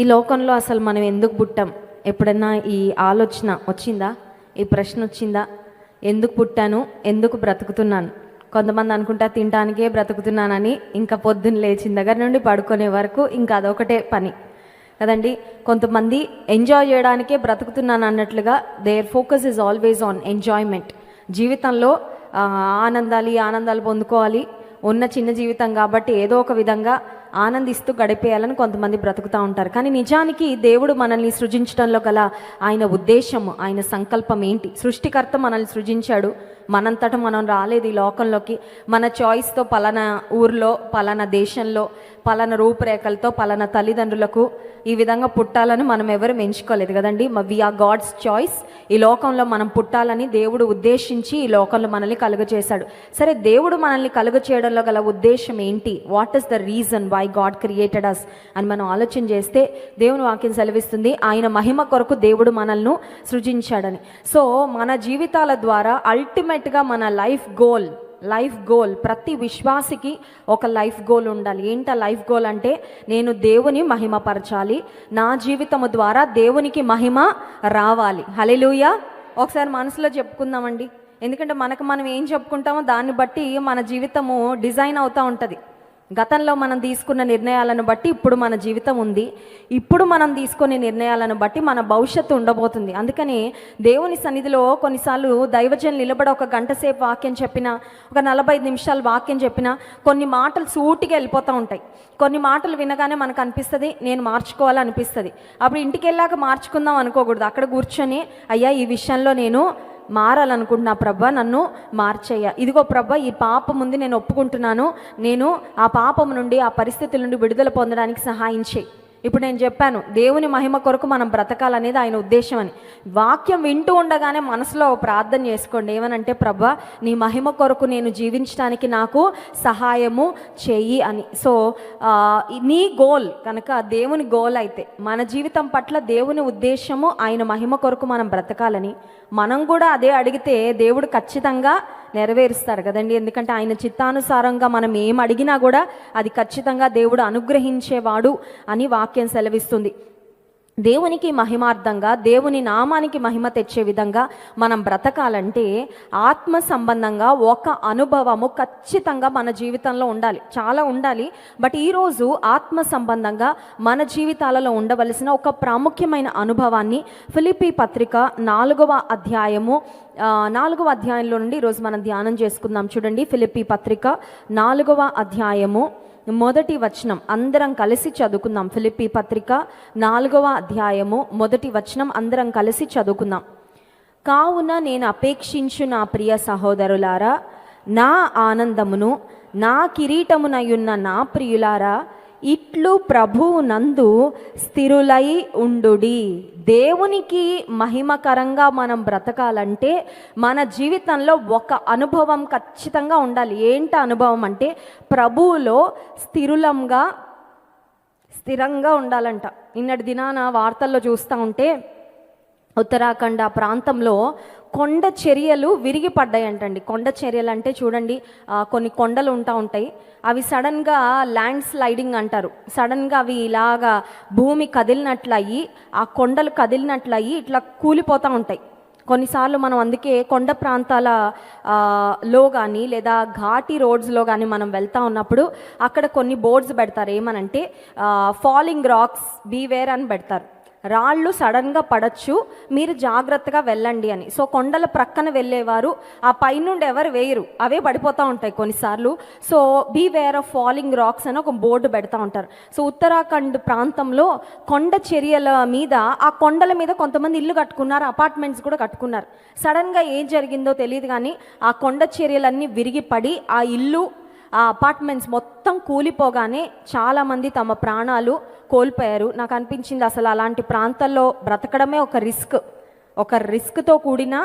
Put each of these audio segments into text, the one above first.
ఈ లోకంలో అసలు మనం ఎందుకు పుట్టాం? ఎప్పుడన్నా ఈ ఆలోచన వచ్చిందా? ఈ ప్రశ్న వచ్చిందా? ఎందుకు పుట్టాను? ఎందుకు బ్రతుకుతున్నాను? కొంతమంది అనుకుంటా తినడానికే బ్రతుకుతున్నానని ఇంకా పొద్దున్న లేచిన దగ్గర నుండి పడుకునే వరకు ఇంకా అదొకటే పని. కదండి? కొంతమంది ఎంజాయ్ చేయడానికే బ్రతుకుతున్నాను అన్నట్లుగా there focus is always on enjoyment జీవితంలో ఆనందాలు ఈ ఆనందాలు పొందుకోవాలి. ఉన్న చిన్న జీవితం కాబట్టి ఏదో ఒక విధంగా ఆనందిస్తూ గడిపేయాలని కొంతమంది బ్రతుకుతూ ఉంటారు. కానీ నిజానికి దేవుడు మనల్ని సృజించడంలో గల ఆయన ఉద్దేశం ఆయన సంకల్పం ఏంటి? సృష్టికర్త మనల్ని సృజించాడు. మనంతట మనం రాలేదు ఈ లోకంలోకి. మన చాయిస్తో పలానా ఊర్లో పలానా దేశంలో పలానా రూపురేఖలతో పలానా తల్లిదండ్రులకు ఈ విధంగా పుట్టాలని మనం ఎవరు ఎంచుకోలేదు కదండి. వి ఆర్ గాడ్స్ చాయిస్ ఈ లోకంలో మనం పుట్టాలని దేవుడు ఉద్దేశించి ఈ లోకంలో మనల్ని కలుగజేశాడు సరే దేవుడు మనల్ని కలుగ చేయడంలో గల ఉద్దేశం ఏంటి? What is the reason why God created us అని మనం ఆలోచన చేస్తే దేవుని వాక్యం సెలవిస్తుంది ఆయన మహిమ కొరకు దేవుడు మనల్ని సృజించాడని. సో మన జీవితాల ద్వారా అల్టిమేట్ అల్టిమేట్గా మన లైఫ్ గోల్ లైఫ్ గోల్ ప్రతి విశ్వాసికి ఒక లైఫ్ గోల్ ఉండాలి. ఏంట లైఫ్ గోల్ అంటే నేను దేవుని మహిమపరచాలి. నా జీవితము ద్వారా దేవునికి మహిమ రావాలి. హలెలుయ ఒకసారి మనసులో చెప్పుకుందామండి. ఎందుకంటే మనకు మనం ఏం చెప్పుకుంటామో దాన్ని బట్టి మన జీవితము డిజైన్ అవుతూ ఉంటుంది. గతంలో మనం తీసుకున్న నిర్ణయాలను బట్టి ఇప్పుడు మన జీవితం ఉంది. ఇప్పుడు మనం తీసుకునే నిర్ణయాలను బట్టి మన భవిష్యత్తు ఉండబోతుంది. అందుకని దేవుని సన్నిధిలో కొన్నిసార్లు దైవజన్ నిలబడి ఒక గంట సేపు వాక్యం చెప్పిన ఒక నలభై నిమిషాలు వాక్యం చెప్పిన కొన్ని మాటలు సూటిగా వెళ్ళిపోతూ ఉంటాయి. కొన్ని మాటలు వినగానే మనకు అనిపిస్తుంది నేను మార్చుకోవాలనిపిస్తుంది అప్పుడు ఇంటికి వెళ్ళాక మార్చుకుందాం అనుకోకూడదు. అక్కడ కూర్చొని అయ్యా ఈ విషయంలో నేను మారాలనుకుంటున్నా ప్రభ నన్ను మార్చేయ ఇదిగో ప్రభ ఈ పాపం ఉంది నేను ఒప్పుకుంటున్నాను. నేను ఆ పాపం నుండి ఆ పరిస్థితుల నుండి విడుదల పొందడానికి సహాయం చేయి. ఇప్పుడు నేను చెప్పాను దేవుని మహిమ కొరకు మనం బ్రతకాలనేది ఆయన ఉద్దేశం అని. వాక్యం వింటూ ఉండగానే మనసులో ప్రార్థన చేసుకోండి. ఏమనంటే ప్రభా నీ మహిమ కొరకు నేను జీవించడానికి నాకు సహాయము చెయ్యి అని. సో నీ గోల్ కనుక దేవుని గోల్ అయితే మన జీవితం పట్ల దేవుని ఉద్దేశము ఆయన మహిమ కొరకు మనం బ్రతకాలని. మనం కూడా అదే అడిగితే దేవుడు ఖచ్చితంగా నెరవేరుస్తారు కదండి. ఎందుకంటే ఆయన చిత్తానుసారంగా మనం ఏం అడిగినా కూడా అది ఖచ్చితంగా దేవుడు అనుగ్రహించేవాడు అని వాక్యం సెలవిస్తుంది. దేవునికి మహిమార్థంగా దేవుని నామానికి మహిమ తెచ్చే విధంగా మనం బ్రతకాలంటే ఆత్మ సంబంధంగా ఒక అనుభవము ఖచ్చితంగా మన జీవితంలో ఉండాలి. చాలా ఉండాలి. బట్ ఈరోజు ఆత్మ సంబంధంగా మన జీవితాలలో ఉండవలసిన ఒక ప్రాముఖ్యమైన అనుభవాన్ని ఫిలిపి పత్రిక నాలుగవ అధ్యాయము నాలుగవ అధ్యాయంలో నుండి ఈరోజు మనం ధ్యానం చేసుకుందాం. చూడండి ఫిలిపి పత్రిక నాలుగవ అధ్యాయము. మొదటి వచనం అందరం కలిసి చదువుకుందాం. ఫిలిపి పత్రిక నాలుగవ అధ్యాయము మొదటి వచనం అందరం కలిసి చదువుకుందాం. కావున నేను అపేక్షించు నా ప్రియ సహోదరులారా నా ఆనందమును నా కిరీటమునయున్న నా ప్రియులారా ఇట్లు ప్రభువు నందు స్థిరులై ఉండుడి. దేవునికి మహిమకరంగా మనం బ్రతకాలంటే మన జీవితంలో ఒక అనుభవం ఖచ్చితంగా ఉండాలి. ఏంటి అనుభవం అంటే ప్రభువులో స్థిరులంగా స్థిరంగా ఉండాలంట. నిన్నటి దినాన వార్తల్లో చూస్తూ ఉంటే ఉత్తరాఖండ్ ఆ ప్రాంతంలో కొండ చర్యలు విరిగి పడ్డాయంటండి కొండ చర్యలు అంటే చూడండి కొన్ని కొండలు ఉంటా ఉంటాయి. అవి సడన్గా ల్యాండ్ స్లైడింగ్ అంటారు. సడన్గా అవి ఇలాగా భూమి కదిలినట్లయి ఆ కొండలు కదిలినట్లయి ఇట్లా కూలిపోతూ ఉంటాయి. కొన్నిసార్లు మనం అందుకే కొండ ప్రాంతాల లో కానీ లేదా ఘాటి రోడ్స్లో కానీ మనం వెళ్తా ఉన్నప్పుడు అక్కడ కొన్ని బోర్డ్స్ పెడతారు. ఏమనంటే ఫాలింగ్ రాక్స్ బీవేర్ అని పెడతారు. రాళ్ళు సడన్గా పడచ్చు మీరు జాగ్రత్తగా వెళ్ళండి అని. సో కొండల ప్రక్కన వెళ్ళేవారు ఆ పైనుండి ఎవరు వేయరు అవే పడిపోతూ ఉంటాయి కొన్నిసార్లు. So beware of falling rocks అని ఒక బోర్డు పెడతా ఉంటారు. సో ఉత్తరాఖండ్ ప్రాంతంలో కొండ చర్యల మీద ఆ కొండల మీద కొంతమంది ఇల్లు కట్టుకున్నారు అపార్ట్మెంట్స్ కూడా కట్టుకున్నారు. సడన్గా ఏం జరిగిందో తెలియదు కానీ ఆ కొండ చర్యలన్నీ విరిగి పడి ఆ ఇల్లు ఆ అపార్ట్మెంట్స్ మొత్తం కూలిపోగానే చాలామంది తమ ప్రాణాలు కోల్పోయారు. నాకు అనిపించింది అసలు అలాంటి ప్రాంతాల్లో బ్రతకడమే ఒక రిస్క్ ఒక రిస్క్తో కూడిన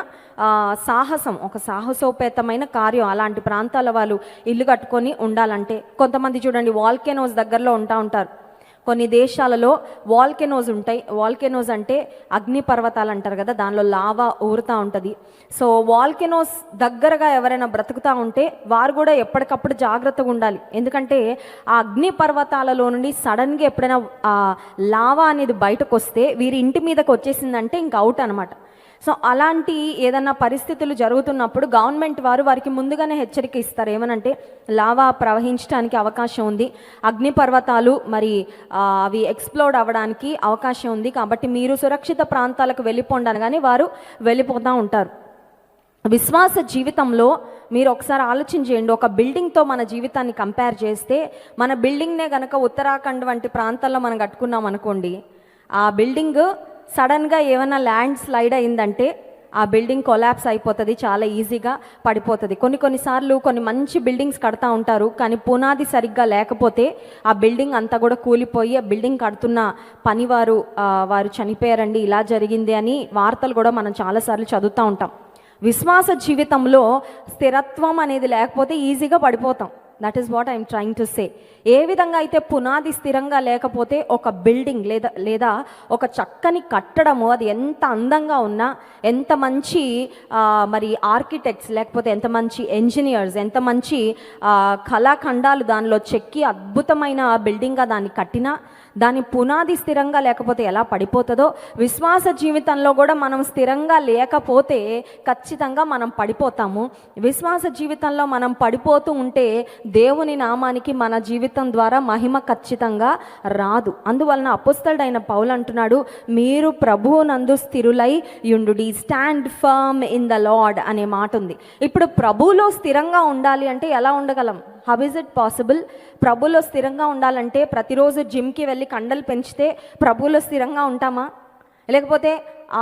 సాహసం ఒక సాహసోపేతమైన కార్యం అలాంటి ప్రాంతాల వాళ్ళు ఇల్లు కట్టుకొని ఉండాలంటే. కొంతమంది చూడండి వాల్కెనోస్ దగ్గరలో ఉంటా ఉంటారు. కొన్ని దేశాలలో వాల్కెనోస్ ఉంటాయి. వాల్కెనోస్ అంటే అగ్ని పర్వతాలు అంటారు కదా దానిలో లావా ఊరుతూ ఉంటుంది. సో వాల్కెనోస్ దగ్గరగా ఎవరైనా బ్రతుకుతూ ఉంటే వారు కూడా ఎప్పటికప్పుడు జాగ్రత్తగా ఉండాలి. ఎందుకంటే ఆ అగ్ని పర్వతాలలో నుండి సడన్గా ఎప్పుడైనా లావా అనేది బయటకు వస్తే వీరి ఇంటి మీదకి వచ్చేసిందంటే ఇంక అవుట్ అనమాట సో అలాంటి ఏదన్నా పరిస్థితులు జరుగుతున్నప్పుడు గవర్నమెంట్ వారు వారికి ముందుగానే హెచ్చరిక ఇస్తారు. ఏమనంటే లావా ప్రవహించడానికి అవకాశం ఉంది. అగ్నిపర్వతాలు మరి అవి ఎక్స్ప్లోడ్ అవ్వడానికి అవకాశం ఉంది. కాబట్టి మీరు సురక్షిత ప్రాంతాలకు వెళ్ళిపోండి అనగానే వారు వెళ్ళిపోతూ ఉంటారు. విశ్వాస జీవితంలో మీరు ఒకసారి ఆలోచన చేయండి. ఒక బిల్డింగ్తో మన జీవితాన్ని కంపేర్ చేస్తే మన బిల్డింగ్నే గనక ఉత్తరాఖండ్ వంటి ప్రాంతాల్లో మనం కట్టుకున్నాం అనుకోండి ఆ బిల్డింగ్ సడన్గా ఏమైనా ల్యాండ్ స్లైడ్ అయిందంటే ఆ బిల్డింగ్ కొలాప్స్ అయిపోతుంది చాలా ఈజీగా పడిపోతుంది. కొన్ని కొన్నిసార్లు కొన్ని మంచి బిల్డింగ్స్ కడతా ఉంటారు కానీ పునాది సరిగ్గా లేకపోతే ఆ బిల్డింగ్ అంతా కూడా కూలిపోయి ఆ బిల్డింగ్ కడుతున్న పనివారు వారు చనిపోయారండి ఇలా జరిగింది అని వార్తలు కూడా మనం చాలాసార్లు చదువుతూ ఉంటాం. విశ్వాస జీవితంలో స్థిరత్వం అనేది లేకపోతే ఈజీగా పడిపోతాం. That is what I'm trying to say ఏ విధంగా అయితే పునాది స్థిరంగా లేకపోతే ఒక బిల్డింగ్ లేదా లేదా ఒక చక్కని కట్టడము అది ఎంత అందంగా ఉన్నా ఎంత మంచి మరి ఆర్కిటెక్ట్స్ లేకపోతే ఎంత మంచి ఇంజనీర్స్ ఎంత మంచి కళాఖండాలు దానిలో చెక్కి అద్భుతమైన బిల్డింగ్గా దాన్ని కట్టినా దాని పునాది స్థిరంగా లేకపోతే ఎలా పడిపోతుందో విశ్వాస జీవితంలో కూడా మనం స్థిరంగా లేకపోతే ఖచ్చితంగా మనం పడిపోతాము. విశ్వాస జీవితంలో మనం పడిపోతూ ఉంటే దేవుని నామానికి మన జీవితం ద్వారా మహిమ ఖచ్చితంగా రాదు. అందువలన అపుస్తలుడైన పౌలు అంటున్నాడు మీరు ప్రభువునందు స్థిరులై యుండు stand firm in the Lord అనే మాట ఉంది ఇప్పుడు ప్రభువులో స్థిరంగా ఉండాలి అంటే ఎలా ఉండగలం? హౌ ఇస్ ఇట్ పాసిబుల్ ప్రభులో స్థిరంగా ఉండాలంటే ప్రతిరోజు జిమ్కి వెళ్ళి కండలు పెంచితే ప్రభులో స్థిరంగా ఉంటామా? లేకపోతే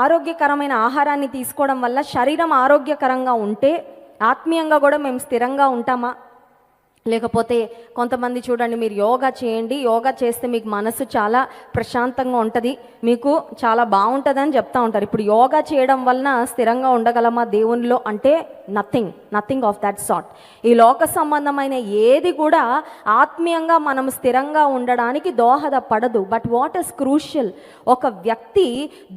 ఆరోగ్యకరమైన ఆహారాన్ని తీసుకోవడం వల్ల శరీరం ఆరోగ్యకరంగా ఉంటే ఆత్మీయంగా కూడా మేము స్థిరంగా ఉంటామా? లేకపోతే కొంతమంది చూడండి మీరు యోగా చేయండి యోగా చేస్తే మీకు మనసు చాలా ప్రశాంతంగా ఉంటుంది మీకు చాలా బాగుంటుందని చెప్తా ఉంటారు. ఇప్పుడు యోగా చేయడం వలన స్థిరంగా ఉండగలమా దేవునిలో అంటే nothing nothing of that sort ఈ లోక సంబంధమైన ఏది కూడా ఆత్మీయంగా మనం స్థిరంగా ఉండడానికి దోహదపడదు. బట్ వాట్ ఇస్ క్రూషియల్ ఒక వ్యక్తి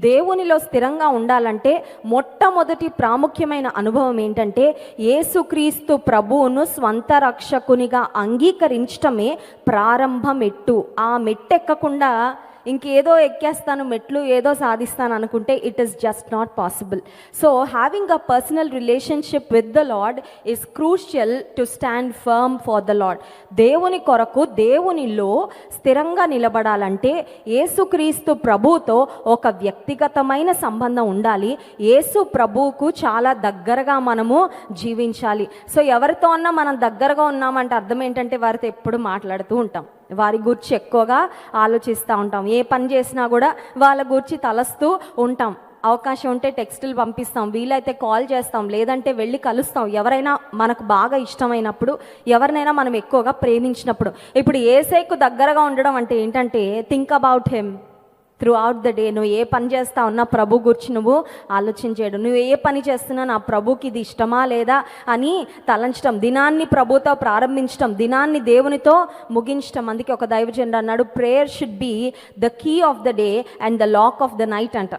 దేవునిలో స్థిరంగా ఉండాలంటే మొట్టమొదటి ప్రాముఖ్యమైన అనుభవం ఏంటంటే యేసుక్రీస్తు ప్రభువును స్వంత రక్షకు రక్షకునిగా అంగీకరించటమే ప్రారంభ మెట్టు ఆ మెట్టెక్కకుండా ఇంకేదో ఎక్కేస్తాను మెట్లు ఏదో సాధిస్తాను అనుకుంటే it is just not possible so having a personal relationship with the Lord is crucial to stand firm for the Lord దేవుని కొరకు దేవునిలో స్థిరంగా నిలబడాలంటే యేసుక్రీస్తు ప్రభుతో ఒక వ్యక్తిగతమైన సంబంధం ఉండాలి. యేసు ప్రభువుకు చాలా దగ్గరగా మనము జీవించాలి. సో ఎవరితో అన్నా మనం దగ్గరగా ఉన్నామంటే అర్థం ఏంటంటే వారితో ఎప్పుడు మాట్లాడుతూ ఉంటాం. వారి గురించి ఎక్కువగా ఆలోచిస్తూ ఉంటాం. ఏ పని చేసినా కూడా వాళ్ళ గురించి తలస్తూ ఉంటాం. అవకాశం ఉంటే టెక్స్టులు పంపిస్తాం. వీలైతే కాల్ చేస్తాం. లేదంటే వెళ్ళి కలుస్తాం. ఎవరైనా మనకు బాగా ఇష్టమైనప్పుడు ఎవరినైనా మనం ఎక్కువగా ప్రేమించినప్పుడు. ఇప్పుడు ఏసైకు దగ్గరగా ఉండడం అంటే ఏంటంటే think about him throughout the day నువ్వు ఏ పని చేస్తా ఉన్నా ప్రభు గురించి నువ్వు ఆలోచించేయడం. నువ్వు ఏ పని చేస్తున్నా నా ప్రభుకి ఇది ఇష్టమా లేదా అని తలంచడం. దినాన్ని ప్రభుతో ప్రారంభించడం దినాన్ని దేవునితో ముగించడం. అందుకే ఒక దైవజనుడు అన్నాడు prayer should be the key of the day and the lock of the night అంట.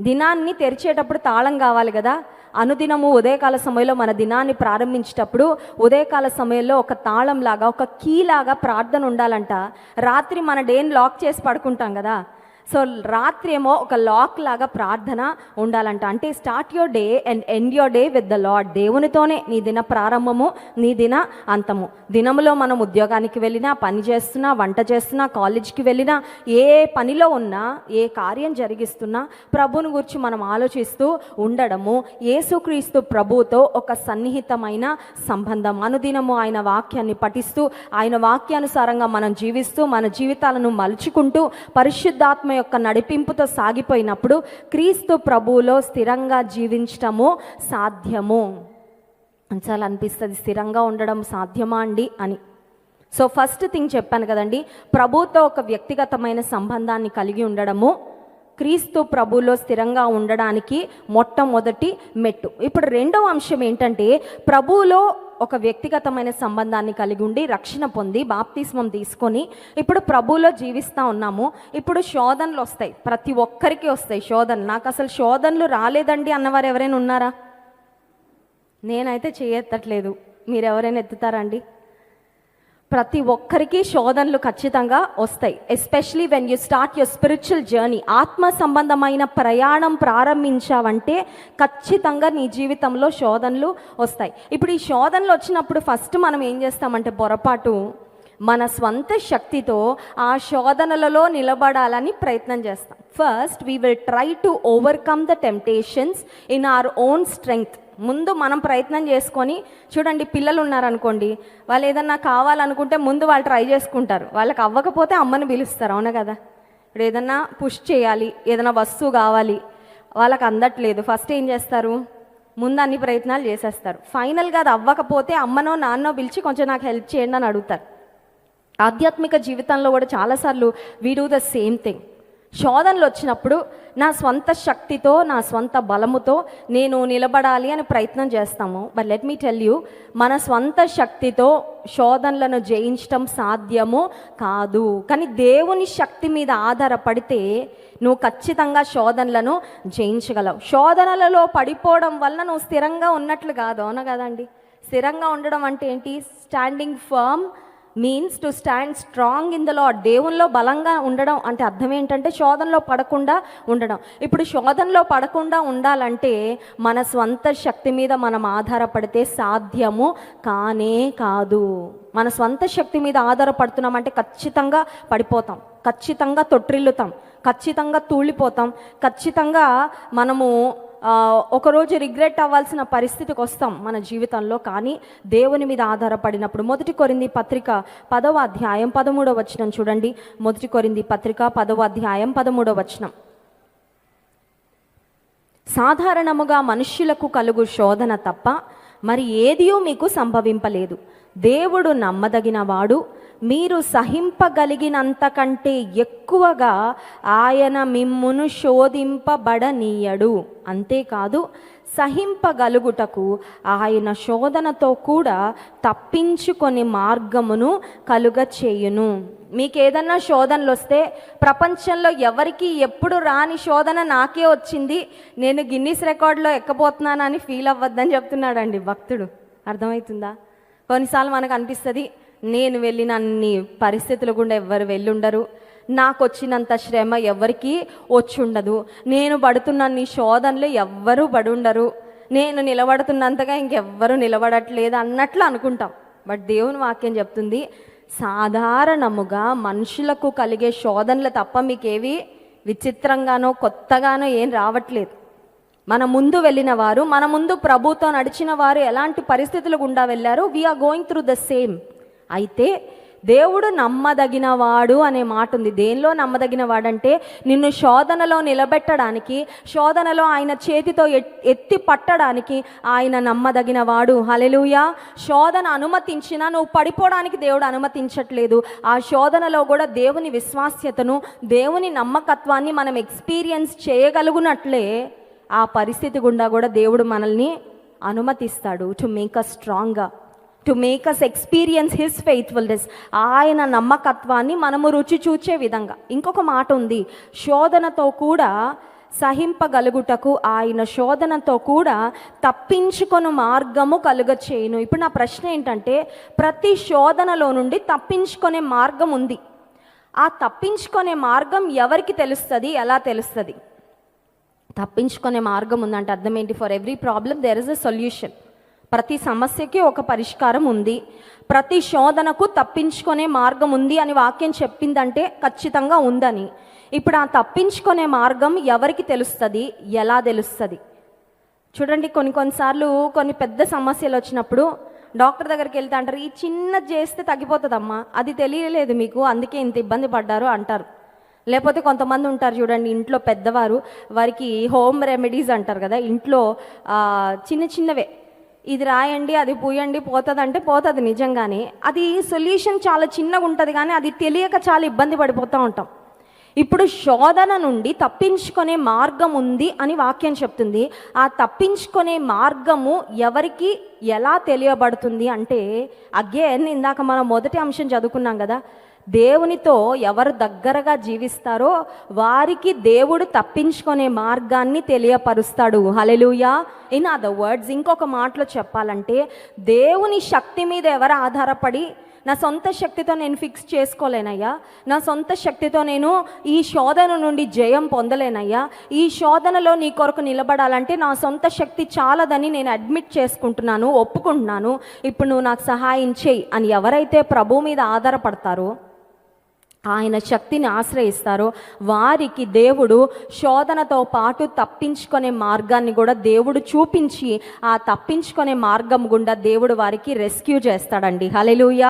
దినాన్ని తెరిచేటప్పుడు తాళం కావాలి కదా? అనుదినము ఉదయకాల సమయంలో మన దినాన్ని ప్రారంభించేటప్పుడు ఉదయకాల సమయంలో ఒక తాళం లాగా ఒక కీ లాగా ప్రార్థన ఉండాలంట. రాత్రి మన డేని లాక్ చేసి పడుకుంటాం కదా? సో రాత్రి ఏమో ఒక లాక్ లాగా ప్రార్థన ఉండాలంట. అంటే start your day and end your day with the Lord దేవునితోనే నీ దిన ప్రారంభము నీ దిన అంతము. దినములో మనం ఉద్యోగానికి వెళ్ళినా పని చేస్తున్నా వంట చేస్తున్నా కాలేజ్కి వెళ్ళినా ఏ పనిలో ఉన్నా ఏ కార్యం జరిగిస్తున్నా ప్రభుని గురించి మనం ఆలోచిస్తూ ఉండడము యేసుక్రీస్తు ప్రభుతో ఒక సన్నిహితమైన సంబంధం. అనుదినము ఆయన వాక్యాన్ని పఠిస్తూ ఆయన వాక్యానుసారంగా మనం జీవిస్తూ మన జీవితాలను మలుచుకుంటూ పరిశుద్ధాత్మ యొక్క నడిపింపుతో సాగిపోయినప్పుడు క్రీస్తు ప్రభువులో స్థిరంగా జీవించటము సాధ్యము. చాలా అనిపిస్తుంది స్థిరంగా ఉండడం సాధ్యమా అండి అని. సో ఫస్ట్ థింగ్ చెప్పాను కదండి ప్రభుతో ఒక వ్యక్తిగతమైన సంబంధాన్ని కలిగి ఉండడము క్రీస్తు ప్రభులో స్థిరంగా ఉండడానికి మొట్టమొదటి మెట్టు. ఇప్పుడు రెండవ అంశం ఏంటంటే ప్రభువులో ఒక వ్యక్తిగతమైన సంబంధాన్ని కలిగి ఉండి రక్షణ పొంది బాప్తిస్మం తీసుకొని ఇప్పుడు ప్రభువులో జీవిస్తూ ఉన్నాము. ఇప్పుడు శోధనలు వస్తాయి. ప్రతి ఒక్కరికి వస్తాయి శోధనలు. నాకు అసలు శోధనలు రాలేదండి అన్నవారు ఎవరైనా ఉన్నారా? నేనైతే చేయెత్తట్లేదు మీరు ఎవరైనా ఎత్తుతారండి ప్రతి ఒక్కరికి శోధనలు ఖచ్చితంగా వస్తాయి especially when you start your spiritual journey ఆత్మ సంబంధమైన ప్రయాణం ప్రారంభించావంటే ఖచ్చితంగా నీ జీవితంలో శోధనలు వస్తాయి. ఇప్పుడు ఈ శోధనలు వచ్చినప్పుడు ఫస్ట్ మనం ఏం చేస్తామంటే పొరపాటు మన స్వంత శక్తితో ఆ శోధనలలో నిలబడాలని ప్రయత్నం చేస్తాం. First we will try to overcome the temptations in our own strength ముందు మనం ప్రయత్నం చేసుకొని చూడండి పిల్లలు ఉన్నారనుకోండి వాళ్ళు ఏదన్నా కావాలనుకుంటే ముందు వాళ్ళు ట్రై చేసుకుంటారు. వాళ్ళకి అవ్వకపోతే అమ్మని పిలుస్తారు అవునా కదా? ఇప్పుడు ఏదన్నా పుష్ చేయాలి ఏదైనా వస్తువు కావాలి వాళ్ళకి అందట్లేదు. ఫస్ట్ ఏం చేస్తారు? ముందు అన్ని ప్రయత్నాలు చేసేస్తారు. ఫైనల్గా అది అవ్వకపోతే అమ్మనో నాన్నో పిలిచి కొంచెం నాకు హెల్ప్ చేయండి అని అడుగుతారు. ఆధ్యాత్మిక జీవితంలో కూడా చాలాసార్లు we do the same thing శోధనలు వచ్చినప్పుడు నా స్వంత శక్తితో నా స్వంత బలముతో నేను నిలబడాలి అని ప్రయత్నం చేస్తాము. But let me tell you మన స్వంత శక్తితో శోధనలను జయించటం సాధ్యము కాదు. కానీ దేవుని శక్తి మీద ఆధారపడితే నువ్వు ఖచ్చితంగా శోధనలను జయించగలవు. శోధనలలో పడిపోవడం వల్ల నువ్వు స్థిరంగా ఉన్నట్లు కాదు అవునా కదండి? స్థిరంగా ఉండడం అంటే ఏంటి? Standing firm means to stand strong in the Lord దేవుల్లో బలంగా ఉండడం అంటే అర్థం ఏంటంటే శోధనలో పడకుండా ఉండడం. ఇప్పుడు శోధనలో పడకుండా ఉండాలంటే మన స్వంత శక్తి మీద మనం ఆధారపడితే సాధ్యము కానే కాదు. మన స్వంత శక్తి మీద ఆధారపడుతున్నామంటే ఖచ్చితంగా పడిపోతాం. ఖచ్చితంగా తొట్టిల్లుతాం. ఖచ్చితంగా తూలిపోతాం. ఖచ్చితంగా మనము ఒకరోజు రిగ్రెట్ అవ్వాల్సిన పరిస్థితికి వస్తాం మన జీవితంలో కానీ దేవుని మీద ఆధారపడినప్పుడు. మొదటి కొరింది పత్రిక పదవ అధ్యాయం పదమూడవ వచనం చూడండి. మొదటి కొరింది పత్రిక పదవ అధ్యాయం పదమూడవ వచనం. సాధారణముగా మనుష్యులకు కలుగు శోధన తప్ప మరి ఏదియో మీకు సంభవింపలేదు. దేవుడు నమ్మదగినవాడు మీరు సహింపగలిగినంతకంటే ఎక్కువగా ఆయన మిమ్మును శోధింపబడనీయడు. అంతేకాదు సహింపగలుగుటకు ఆయన శోధనతో కూడా తప్పించుకొని మార్గమును కలుగ చేయును. మీకు ఏదన్నా శోధనలు వస్తే ప్రపంచంలో ఎవరికి ఎప్పుడు రాని శోధన నాకే వచ్చింది. నేను గిన్నీస్ రికార్డులో ఎక్కబోతున్నానని ఫీల్ అవ్వద్దని చెప్తున్నాడండి భక్తుడు. అర్థమవుతుందా? కొన్నిసార్లు మనకు అనిపిస్తుంది నేను వెళ్ళిన అన్ని పరిస్థితులు గుండా ఎవ్వరు వెళ్ళుండరు. నాకు వచ్చినంత శ్రమ ఎవరికి వచ్చుండదు. నేను పడుతున్న నీ శోధనలు ఎవ్వరూ పడుండరు. నేను నిలబడుతున్నంతగా ఇంకెవ్వరూ నిలబడట్లేదు అన్నట్లు అనుకుంటాం. బట్ దేవుని వాక్యం చెప్తుంది సాధారణముగా మనుషులకు కలిగే శోధనలు తప్ప మీకేవి విచిత్రంగానో కొత్తగానో ఏం రావట్లేదు. మన ముందు వెళ్ళిన వారు మన ముందు ప్రభుతో నడిచిన వారు ఎలాంటి పరిస్థితులు గుండా వెళ్ళారు we're going through the same అయితే దేవుడు నమ్మదగినవాడు అనే మాట ఉంది దేనిలో నమ్మదగిన వాడంటే నిన్ను శోధనలో నిలబెట్టడానికి శోధనలో ఆయన చేతితో ఎత్తి పట్టడానికి ఆయన నమ్మదగినవాడు. హలెలుయా శోధన అనుమతించినా నువ్వు పడిపోవడానికి దేవుడు అనుమతించట్లేదు. ఆ శోధనలో కూడా దేవుని విశ్వాస్యతను దేవుని నమ్మకత్వాన్ని మనం ఎక్స్పీరియన్స్ చేయగలుగునట్లే ఆ పరిస్థితి గుండా కూడా దేవుడు మనల్ని అనుమతిస్తాడు. టు మేక్ అ స్ట్రాంగ్గా to make us experience his faithfulness ఆయన నమ్మకత్వాన్ని మనము రుచి చూచే విధంగా. ఇంకొక మాట ఉంది. శోధనతో కూడా సహింపగలుగుటకు ఆయన శోధనతో కూడా తప్పించుకొను మార్గము కలుగ చేయను ఇప్పుడు నా ప్రశ్న ఏంటంటే ప్రతి శోధనలో నుండి తప్పించుకునే మార్గం ఉంది. ఆ తప్పించుకునే మార్గం ఎవరికి తెలుస్తుంది? ఎలా తెలుస్తుంది? తప్పించుకునే మార్గం ఉందంటే అర్థం ఏంటి? For every problem there is a solution ప్రతి సమస్యకి ఒక పరిష్కారం ఉంది. ప్రతి శోధనకు తప్పించుకునే మార్గం ఉంది అని వాక్యం చెప్పిందంటే ఖచ్చితంగా ఉందని. ఇప్పుడు ఆ తప్పించుకునే మార్గం ఎవరికి తెలుస్తుంది? ఎలా తెలుస్తుంది? చూడండి కొన్ని కొన్నిసార్లు కొన్ని పెద్ద సమస్యలు వచ్చినప్పుడు డాక్టర్ దగ్గరికి వెళ్తే అంటారు ఈ చిన్నది చేస్తే తగ్గిపోతుందమ్మా అది తెలియలేదు మీకు అందుకే ఇంత ఇబ్బంది పడ్డారు అంటారు. లేకపోతే కొంతమంది ఉంటారు చూడండి ఇంట్లో పెద్దవారు వారికి హోమ్ రెమెడీస్ అంటారు కదా ఇంట్లో చిన్న చిన్నవే. ఇది రాయండి అది పూయండి పోతుంది అంటే పోతుంది నిజంగానే. అది సొల్యూషన్ చాలా చిన్నగా ఉంటుంది కానీ అది తెలియక చాలా ఇబ్బంది పడిపోతూ ఉంటాం. ఇప్పుడు శోధన నుండి తప్పించుకునే మార్గం ఉంది అని వాక్యం చెప్తుంది. ఆ తప్పించుకునే మార్గము ఎవరికి ఎలా తెలియబడుతుంది అంటే అగేన్ ఇందాక మనం మొదటి అంశం చదువుకున్నాం కదా దేవునితో ఎవరు దగ్గరగా జీవిస్తారో వారికి దేవుడు తప్పించుకునే మార్గాన్ని తెలియపరుస్తాడు. హలెలుయా ఇన్ అదర్ వర్డ్స్ ఇంకొక మాటలో చెప్పాలంటే దేవుని శక్తి మీద ఎవరు ఆధారపడి నా సొంత శక్తితో నేను ఫిక్స్ చేసుకోలేనయ్యా. నా సొంత శక్తితో నేను ఈ శోధన నుండి జయం పొందలేనయ్యా. ఈ శోధనలో నీ కొరకు నిలబడాలంటే నా సొంత శక్తి చాలదని నేను అడ్మిట్ చేసుకుంటున్నాను ఒప్పుకుంటున్నాను. ఇప్పుడు నువ్వు నాకు సహాయం చేయి అని ఎవరైతే ప్రభు మీద ఆధారపడతారో ఆయన శక్తిని ఆశ్రయిస్తారో వారికి దేవుడు శోధనతో పాటు తప్పించుకునే మార్గాన్ని కూడా దేవుడు చూపించి ఆ తప్పించుకునే మార్గం గుండా దేవుడు వారికి రెస్క్యూ చేస్తాడండి. హలెలూయా